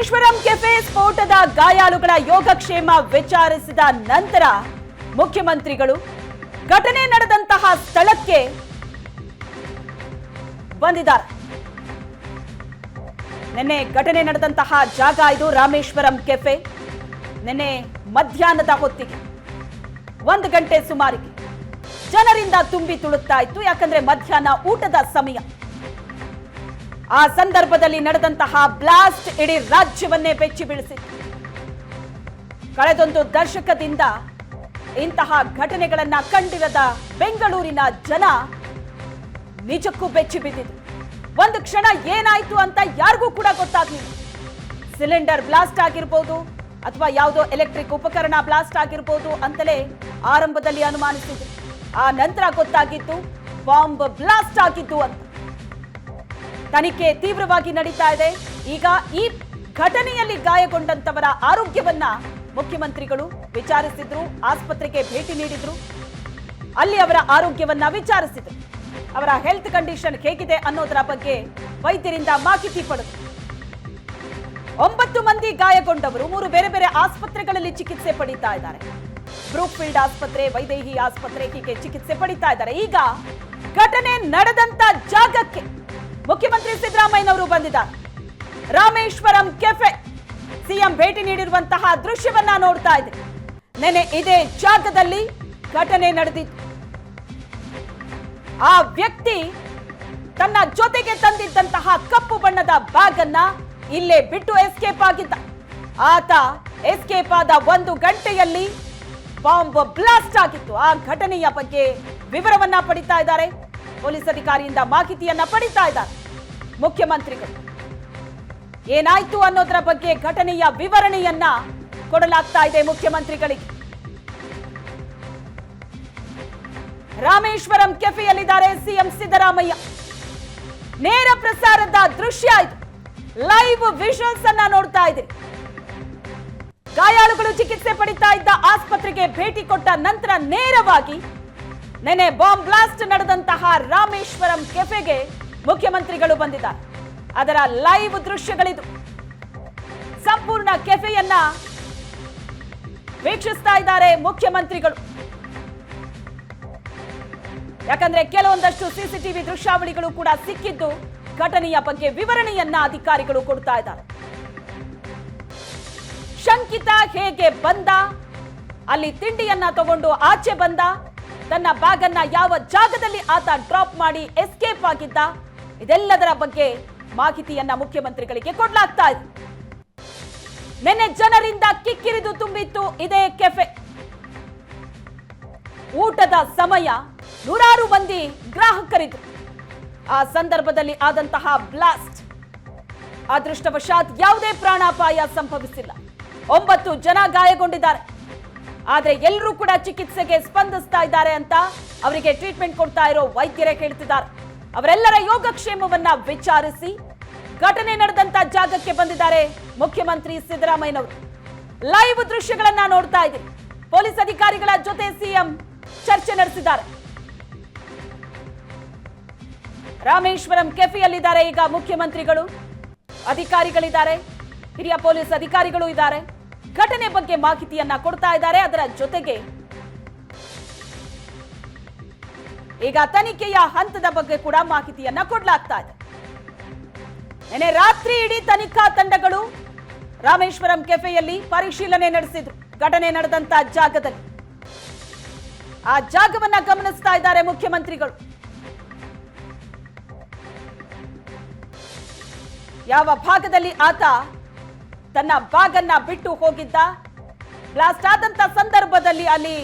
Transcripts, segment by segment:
Rameswaram cafe ಸ್ಫೋಟದ ಗಾಯಾಳುಗಳ ಯೋಗಕ್ಷೇಮ ವಿಚಾರಿಸಿದ ನಂತರ ಮುಖ್ಯಮಂತ್ರಿಗಳು ಘಟನೆ ನಡೆದಂತಹ ಸ್ಥಳಕ್ಕೆ ಬಂದಿದ್ದಾರೆ. ನಿನ್ನೆ ಘಟನೆ ನಡೆದಂತಹ ಜಾಗ ಇದು ರಾಮೇಶ್ವರಂ ಕೆಫೆ. ನಿನ್ನೆ ಮಧ್ಯಾಹ್ನದ ಹೊತ್ತಿಗೆ ಒಂದು ಗಂಟೆ ಸುಮಾರಿಗೆ ಜನರಿಂದ ತುಂಬಿ ತುಳುತ್ತಾ ಇತ್ತು. ಯಾಕಂದ್ರೆ ಮಧ್ಯಾಹ್ನ ಊಟದ ಸಮಯ. ಆ ಸಂದರ್ಭದಲ್ಲಿ ನಡೆದಂತಹ ಬ್ಲಾಸ್ಟ್ ಇಡೀ ರಾಜ್ಯವನ್ನೇ ಬೆಚ್ಚಿ ಬೀಳಿಸಿತ್ತು. ಕಳೆದೊಂದು ದಶಕದಿಂದ ಇಂತಹ ಘಟನೆಗಳನ್ನ ಕಂಡಿರದ ಬೆಂಗಳೂರಿನ ಜನ ನಿಜಕ್ಕೂ ಬೆಚ್ಚಿ ಬಿದ್ದಿದ್ರು ಒಂದು ಕ್ಷಣ ಏನಾಯ್ತು ಅಂತ ಯಾರಿಗೂ ಕೂಡ ಗೊತ್ತಾಗ್ಲಿಲ್ಲ. ಸಿಲಿಂಡರ್ ಬ್ಲಾಸ್ಟ್ ಆಗಿರ್ಬೋದು ಅಥವಾ ಯಾವುದೋ ಎಲೆಕ್ಟ್ರಿಕ್ ಉಪಕರಣ ಬ್ಲಾಸ್ಟ್ ಆಗಿರ್ಬೋದು ಅಂತಲೇ ಆರಂಭದಲ್ಲಿ ಅನುಮಾನಿಸಿದ್ರು ಆ ನಂತರ ಗೊತ್ತಾಗಿತ್ತು ಬಾಂಬ್ ಬ್ಲಾಸ್ಟ್ ಆಗಿದ್ದು ಅಂತ. ತನಿಖೆ ತೀವ್ರವಾಗಿ ನಡೀತಾ ಇದೆ. ಈಗ ಈ ಘಟನೆಯಲ್ಲಿ ಗಾಯಗೊಂಡಂತವರ ಆರೋಗ್ಯವನ್ನ ಮುಖ್ಯಮಂತ್ರಿಗಳು ವಿಚಾರಿಸಿದ್ರು, ಆಸ್ಪತ್ರೆಗೆ ಭೇಟಿ ನೀಡಿದ್ರು. ಅಲ್ಲಿ ಅವರ ಆರೋಗ್ಯವನ್ನ ವಿಚಾರಿಸಿದ್ರು. ಅವರ ಹೆಲ್ತ್ ಕಂಡೀಷನ್ ಹೇಗಿದೆ ಅನ್ನೋದರ ಬಗ್ಗೆ ವೈದ್ಯರಿಂದ ಮಾಹಿತಿ ಪಡೆದು ಒಂಬತ್ತು ಮಂದಿ ಗಾಯಗೊಂಡವರು ಮೂರು ಬೇರೆ ಬೇರೆ ಆಸ್ಪತ್ರೆಗಳಲ್ಲಿ ಚಿಕಿತ್ಸೆ ಪಡೀತಾ ಇದ್ದಾರೆ. ಬ್ರೂಕ್ಫೀಲ್ಡ್ ಆಸ್ಪತ್ರೆ, ವೈದೇಹಿ ಆಸ್ಪತ್ರೆ ಹೀಗೆ ಚಿಕಿತ್ಸೆ ಪಡೀತಾ ಇದ್ದಾರೆ. ಈಗ ಘಟನೆ ನಡೆದಂತ ಜಾಗಕ್ಕೆ ಮುಖ್ಯಮಂತ್ರಿ ಸಿದ್ದರಾಮಯ್ಯನವರು ಬಂದಿದ್ದಾರೆ. ರಾಮೇಶ್ವರಂ ಕೆಫೆ. ಸಿಎಂ ಭೇಟಿ ನೀಡಿರುವಂತಹ ದೃಶ್ಯವನ್ನ ನೋಡ್ತಾ ಇದೆ ನೆನೆ ಇದೇ ಜಾಗದಲ್ಲಿ ಘಟನೆ ನಡೆದಿತ್ತು. ಆ ವ್ಯಕ್ತಿ ತನ್ನ ಜೊತೆಗೆ ತಂದಿದ್ದಂತಹ ಕಪ್ಪು ಬಣ್ಣದ ಬ್ಯಾಗ್ ಅನ್ನ ಇಲ್ಲೇ ಬಿಟ್ಟು ಎಸ್ಕೇಪ್ ಆಗಿದ್ದ. ಆತ ಎಸ್ಕೇಪ್ ಆದ ಒಂದು ಗಂಟೆಯಲ್ಲಿ ಬಾಂಬ್ ಬ್ಲಾಸ್ಟ್ ಆಗಿತ್ತು. ಆ ಘಟನೆಯ ಬಗ್ಗೆ ವಿವರವನ್ನ ಪಡಿತಾ ಇದ್ದಾರೆ. ಪೊಲೀಸ್ ಅಧಿಕಾರಿಯಿಂದ ಮಾಹಿತಿಯನ್ನ ಪಡಿತಾ ಇದ್ದಾರೆ. ಮುಖ್ಯಮಂತ್ರಿಗಳು. ಏನಾಯ್ತು ಅನ್ನೋದರ ಬಗ್ಗೆ ಘಟನೆಯ ವಿವರಣೆಯನ್ನ ಕೊಡಲಾಗ್ತಾ ಇದೆ ಮುಖ್ಯಮಂತ್ರಿಗಳಿಗೆ. ರಾಮೇಶ್ವರಂ ಕೆಫೆಯಲ್ಲಿದ್ದಾರೆ ಸಿಎಂ ಸಿದ್ದರಾಮಯ್ಯ. ನೇರ ಪ್ರಸಾರದ ದೃಶ್ಯ ಇದು. ಲೈವ್ ವಿಷನ್ಸ್ ಅನ್ನ ನೋಡ್ತಾ ಇದೆ. ಗಾಯಾಳುಗಳು ಚಿಕಿತ್ಸೆ ಪಡಿತಾ ಇದ್ದ ಆಸ್ಪತ್ರೆಗೆ ಭೇಟಿ ಕೊಟ್ಟ ನಂತರ ನೇರವಾಗಿ ನೆನೆ ಬಾಂಬ್ ಬ್ಲಾಸ್ಟ್ ನಡೆದಂತಹ ರಾಮೇಶ್ವರಂ ಕೆಫೆಗೆ ಮುಖ್ಯಮಂತ್ರಿಗಳು ಬಂದಿದ್ದಾರೆ. ಅದರ ಲೈವ್ ದೃಶ್ಯಗಳಿದು. ಸಂಪೂರ್ಣ ಕೆಫೆಯನ್ನ ವೀಕ್ಷಿಸ್ತಾ ಇದ್ದಾರೆ ಮುಖ್ಯಮಂತ್ರಿಗಳು. ಯಾಕಂದ್ರೆ ಕೆಲವೊಂದಷ್ಟು ಸಿಸಿಟಿವಿ ದೃಶ್ಯಾವಳಿಗಳು ಕೂಡ ಸಿಕ್ಕಿದ್ದು ಘಟನೆಯ ಬಗ್ಗೆ ವಿವರಣೆಯನ್ನ ಅಧಿಕಾರಿಗಳು ಕೊಡ್ತಾ ಇದ್ದಾರೆ. ಶಂಕಿತ ಹೇಗೆ ಬಂದ, ಅಲ್ಲಿ ತಿಂಡಿಯನ್ನ ತಗೊಂಡು ಆಚೆ ಬಂದ, ತನ್ನ ಬ್ಯಾಗ್ ಅನ್ನ ಯಾವ ಜಾಗದಲ್ಲಿ ಆತ ಡ್ರಾಪ್ ಮಾಡಿ ಎಸ್ಕೇಪ್ ಆಗಿದ್ದ ಇದೆಲ್ಲದರ ಬಗ್ಗೆ ಮಾಹಿತಿಯನ್ನ ಮುಖ್ಯಮಂತ್ರಿಗಳಿಗೆ ಕೊಡಲಾಗ್ತಾ ಇದೆ. ನಿನ್ನೆ ಜನರಿಂದ ಕಿಕ್ಕಿರಿದು ತುಂಬಿತ್ತು ಇದೇ ಕೆಫೆ. ಊಟದ ಸಮಯ ನೂರಾರು ಮಂದಿ ಗ್ರಾಹಕರಿದ್ರು. ಆ ಸಂದರ್ಭದಲ್ಲಿ ಆದಂತಹ ಬ್ಲಾಸ್ಟ್ ಅದೃಷ್ಟವಶಾತ್ ಯಾವುದೇ ಪ್ರಾಣಾಪಾಯ ಸಂಭವಿಸಿಲ್ಲ. ಒಂಬತ್ತು ಜನ ಗಾಯಗೊಂಡಿದ್ದಾರೆ. ಆದ್ರೆ ಎಲ್ಲರೂ ಕೂಡ ಚಿಕಿತ್ಸೆಗೆ ಸ್ಪಂದಿಸ್ತಾ ಇದ್ದಾರೆ ಅಂತ ಅವರಿಗೆ ಟ್ರೀಟ್ಮೆಂಟ್ ಕೊಡ್ತಾ ಇರೋ ವೈದ್ಯರೇ ಹೇಳ್ತಿದ್ದಾರೆ. ಅವರೆಲ್ಲರ ಯೋಗಕ್ಷೇಮವನ್ನ ವಿಚಾರಿಸಿ ಘಟನೆ ನಡೆದಂತ ಜಾಗಕ್ಕೆ ಬಂದಿದ್ದಾರೆ ಮುಖ್ಯಮಂತ್ರಿ ಸಿದ್ದರಾಮಯ್ಯನವರು. ಲೈವ್ ದೃಶ್ಯಗಳನ್ನ ನೋಡ್ತಾ ಇದ್ದೀರಿ. ಪೊಲೀಸ್ ಅಧಿಕಾರಿಗಳ ಜೊತೆ ಸಿಎಂ ಚರ್ಚೆ ನಡೆಸಿದ್ದಾರೆ. ರಾಮೇಶ್ವರಂ ಕೆಫೆಯಲ್ಲಿದ್ದಾರೆ ಈಗ ಮುಖ್ಯಮಂತ್ರಿಗಳು. ಅಧಿಕಾರಿಗಳಿದ್ದಾರೆ. ಹಿರಿಯ ಪೊಲೀಸ್ ಅಧಿಕಾರಿಗಳು ಇದ್ದಾರೆ. ಘಟನೆ ಬಗ್ಗೆ ಮಾಹಿತಿಯನ್ನ ಕೊಡ್ತಾ ಇದ್ದಾರೆ. ಅದರ ಜೊತೆಗೆ ಈಗ ತನಿಖೆಯ ಹಂತದ ಬಗ್ಗೆ ಕೂಡ ಮಾಹಿತಿಯನ್ನ ಕೊಡಲಾಗ್ತಾ ಇದೆ. ನಿನ್ನೆ ರಾತ್ರಿ ಇಡೀ ತನಿಖಾ ತಂಡಗಳು ರಾಮೇಶ್ವರಂ ಕೆಫೆಯಲ್ಲಿ ಪರಿಶೀಲನೆ ನಡೆಸಿದ್ರು. ಘಟನೆ ನಡೆದಂತ ಜಾಗದಲ್ಲಿ. ಆ ಜಾಗವನ್ನ ಗಮನಿಸ್ತಾ ಇದ್ದಾರೆ ಮುಖ್ಯಮಂತ್ರಿಗಳು. ಯಾವ ಭಾಗದಲ್ಲಿ ಆತ ತನ್ನ ಭಾಗನ್ನ ಬಿಟ್ಟು ಹೋಗಿದ್ದ? ಬ್ಲಾಸ್ಟ್ ಆದಂತ ಸಂದರ್ಭದಲ್ಲಿ ಅಲ್ಲಿ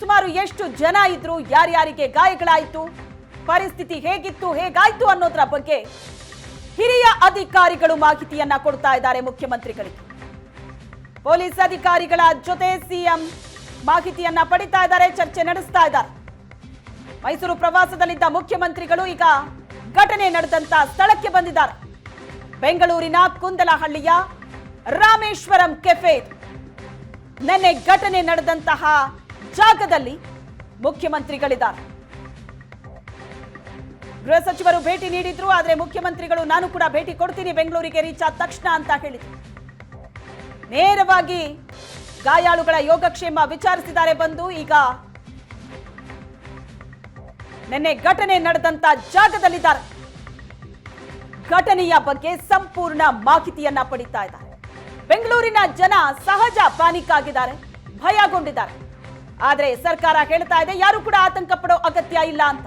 ಸುಮಾರು ಎಷ್ಟು ಜನ ಇದ್ರು ಯಾರ್ಯಾರಿಗೆ ಗಾಯಗಳಾಯಿತು, ಪರಿಸ್ಥಿತಿ ಹೇಗಿತ್ತು, ಹೇಗಾಯ್ತು ಅನ್ನೋದರ ಬಗ್ಗೆ ಹಿರಿಯ ಅಧಿಕಾರಿಗಳು ಮಾಹಿತಿಯನ್ನ ಕೊಡ್ತಾ ಇದ್ದಾರೆ ಮುಖ್ಯಮಂತ್ರಿಗಳಿಗೆ. ಪೊಲೀಸ್ ಅಧಿಕಾರಿಗಳ ಜೊತೆ ಸಿಎಂ ಮಾಹಿತಿಯನ್ನ ಪಡಿತಾ ಇದ್ದಾರೆ, ಚರ್ಚೆ ನಡೆಸ್ತಾ ಇದ್ದಾರೆ. ಮೈಸೂರು ಪ್ರವಾಸದಲ್ಲಿದ್ದ ಮುಖ್ಯಮಂತ್ರಿಗಳು ಈಗ ಘಟನೆ ನಡೆದಂತ ಸ್ಥಳಕ್ಕೆ ಬಂದಿದ್ದಾರೆ. ಬೆಂಗಳೂರಿನ ಕುಂದಲಹಳ್ಳಿಯ ರಾಮೇಶ್ವರಂ ಕೆಫೆ. ನಿನ್ನೆ ಘಟನೆ ನಡೆದಂತಹ ಜಾಗದಲ್ಲಿ ಮುಖ್ಯಮಂತ್ರಿಗಳಿದ್ದಾರೆ. ಗೃಹ ಸಚಿವರು ಭೇಟಿ ನೀಡಿದ್ರು, ಆದರೆ ಮುಖ್ಯಮಂತ್ರಿಗಳು ನಾನು ಕೂಡ ಭೇಟಿ ಕೊಡ್ತೀನಿ, ಬೆಂಗಳೂರಿಗೆ ರೀಚ್ ಆದ ತಕ್ಷಣ ಅಂತ ಹೇಳಿದ್ರು. ನೇರವಾಗಿ ಗಾಯಾಳುಗಳ ಯೋಗಕ್ಷೇಮ ವಿಚಾರಿಸಿದ್ದಾರೆ ಬಂದು, ಈಗ ನಿನ್ನೆ ಘಟನೆ ನಡೆದಂತ ಜಾಗದಲ್ಲಿದ್ದಾರೆ. ಘಟನೆಯ ಬಗ್ಗೆ ಸಂಪೂರ್ಣ ಮಾಹಿತಿಯನ್ನ ಪಡಿತಾ ಇದ್ದಾರೆ. ಬೆಂಗಳೂರಿನ ಜನ ಸಹಜ ಪಾನಿಕ್ ಆಗಿದ್ದಾರೆ, ಭಯಗೊಂಡಿದ್ದಾರೆ. ಆದ್ರೆ ಸರ್ಕಾರ ಹೇಳ್ತಾ ಇದೆ, ಯಾರು ಕೂಡ ಆತಂಕ ಪಡೋ ಅಗತ್ಯ ಇಲ್ಲ ಅಂತ.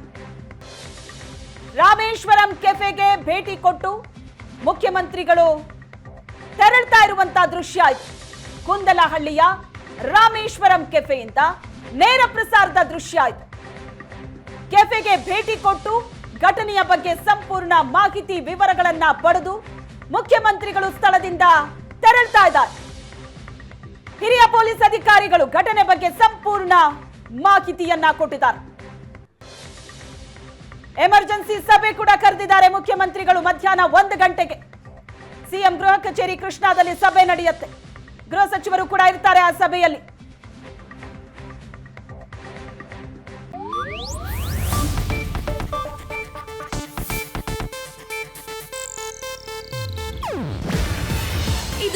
ರಾಮೇಶ್ವರಂ ಕೆಫೆಗೆ ಭೇಟಿ ಕೊಟ್ಟು ಮುಖ್ಯಮಂತ್ರಿಗಳು ತೆರಳ್ತಾ ಇರುವಂತಹ ದೃಶ್ಯ ಇದು. ಕುಂದಲಹಳ್ಳಿಯ ರಾಮೇಶ್ವರಂ ಕೆಫೆಯಿಂದ ನೇರ ಪ್ರಸಾರದ ದೃಶ್ಯ ಇದು. ಕೆಫೆಗೆ ಭೇಟಿ ಕೊಟ್ಟು ಘಟನೆಯ ಬಗ್ಗೆ ಸಂಪೂರ್ಣ ಮಾಹಿತಿ ವಿವರಗಳನ್ನ ಪಡೆದು ಮುಖ್ಯಮಂತ್ರಿಗಳು ಸ್ಥಳದಿಂದ ತೆರಳ್ತಾ ಇದ್ದಾರೆ. ಹಿರಿಯ ಪೊಲೀಸ್ ಅಧಿಕಾರಿಗಳು ಘಟನೆ ಬಗ್ಗೆ ಸಂಪೂರ್ಣ ಮಾಹಿತಿಯನ್ನ ಕೊಟ್ಟಿದ್ದಾರೆ. ಎಮರ್ಜೆನ್ಸಿ ಸಭೆ ಕೂಡ ಕರೆದಿದ್ದಾರೆ ಮುಖ್ಯಮಂತ್ರಿಗಳು ಮಧ್ಯಾಹ್ನ ಒಂದು ಗಂಟೆಗೆ. ಸಿಎಂ ಗೃಹ ಕಚೇರಿ ಕೃಷ್ಣಾದಲ್ಲಿ ಸಭೆ ನಡೆಯುತ್ತೆ. ಗೃಹ ಸಚಿವರು ಕೂಡ ಇರ್ತಾರೆ ಆ ಸಭೆಯಲ್ಲಿ.